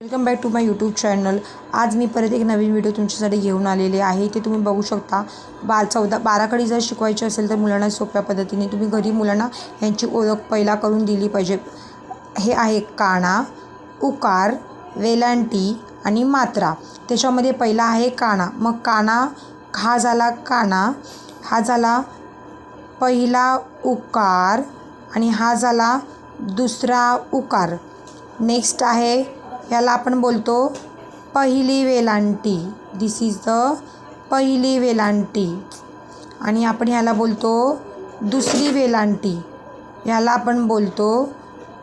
Welcome back to my YouTube channel आज मी परत एक नवीन व्हिडिओ तुमच्यासाठी घेऊन आलेले आहे. ते तुम्ही बघू शकता. बा चौदा बाराकडे जर शिकवायची असेल तर मुलांना सोप्या पद्धतीने तुम्ही घरी मुलांना यांची ओळख पहिला करून दिली पाहिजे. हे आहे काना उकार वेलांटी आणि मात्रा. त्याच्यामध्ये पहिला आहे काणा. मग काना हा झाला काना हा झाला पहिला उकार आणि हा झाला दुसरा उकार. नेक्स्ट आहे याला आपण बोलतो पहिली वेलांटी. दिस इज द पहिली वेलांटी. आणि आपण ह्याला बोलतो दुसरी वेलांटी. ह्याला आपण बोलतो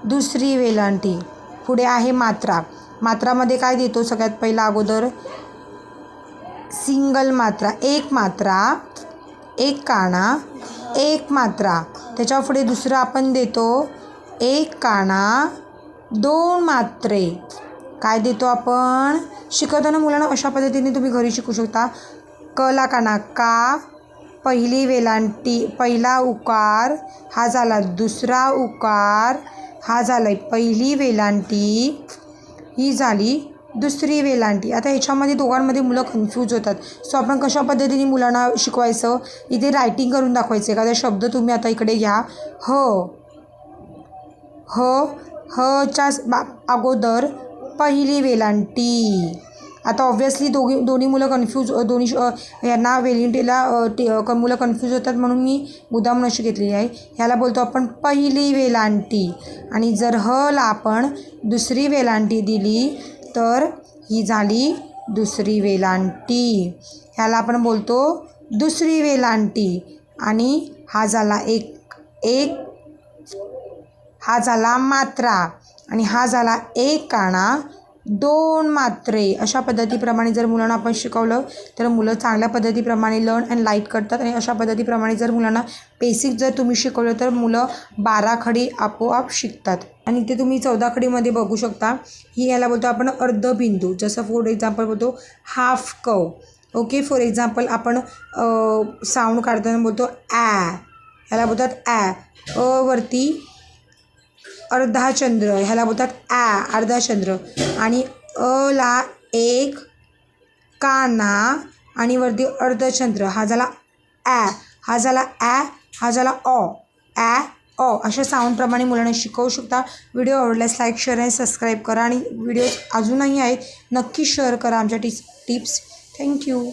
दुसरी वेलांटी. पुढे आहे मात्रा. मात्रामध्ये काय देतो सगळ्यात पहिला अगोदर? सिंगल मात्रा. एक मात्रा एक काणा एक मात्रा. त्याच्या पुढे दुसरं आपण देतो एक काणा दोन मात्रे. काय देतो आपण? शिकवताना मुलांना अशा पद्धतीने तुम्ही घरी शिकू शकता. कला काना का पहिली वेलांटी पहिला उकार हा झाला दुसरा उकार हा झाला पहिली वेलांटी ही झाली दुसरी वेलांटी. आता ह्याच्यामध्ये दोघांमध्ये मुलं कन्फ्यूज होतात. सो आपण कशा पद्धतीने मुलांना शिकवायचं? इथे रायटिंग करून दाखवायचं. एखादा शब्द तुम्ही आता इकडे घ्या. ह ह हच्या बा अगोदर पहिली वेलांटी. आता ऑब्व्हियसली दोघी दोन्ही मुलं कन्फ्यूज दोन्ही श- यांना वेलिंटीला टी क- मुलं कन्फ्यूज होतात म्हणून मी मुद्दाम अशी घेतलेली आहे. ह्याला बोलतो आपण पहिली वेलांटी. आणि जर हला आपण दुसरी वेलांटी दिली तर ही झाली दुसरी वेलांटी. ह्याला आपण बोलतो दुसरी वेलांटी. आणि हा झाला एक एक हा झाला मात्रा. आणि हा झाला एक काणा दोन मात्रे. अशा पद्धतीप्रमाणे जर मुलांना आपण शिकवलं तर मुलं चांगल्या पद्धतीप्रमाणे लर्न अँड लाइट करतात. आणि अशा पद्धतीप्रमाणे जर मुलांना बेसिक जर तुम्ही शिकवलं तर मुलं बारा खडी आपोआप शिकतात. आणि ते तुम्ही चौदा खडीमध्ये बघू शकता. ही याला बोलतो आपण अर्धबिंदू. जसं फॉर एक्झाम्पल बोलतो हाफ कव ओके फॉर एक्झाम्पल आपण साऊंड काढताना बोलतो ॲ याला बोलतात ॲ अ वरती अर्धाचंद्र ह्याला बोलतात ॲ अर्धाचंद्र. आणि अ ला एक काना आणि वरती अर्धचंद्र. हा झाला ॲ हा झाला ॲ हा झाला ऑ ॲ ऑ अशा साऊंडप्रमाणे मुलांना शिकवू शकता. व्हिडिओ आवडल्यास लाईक शेअर आणि सबस्क्राईब करा. आणि व्हिडिओ अजूनही आहेत. नक्की शेअर करा आमच्या टिप्स टिप्स थँक्यू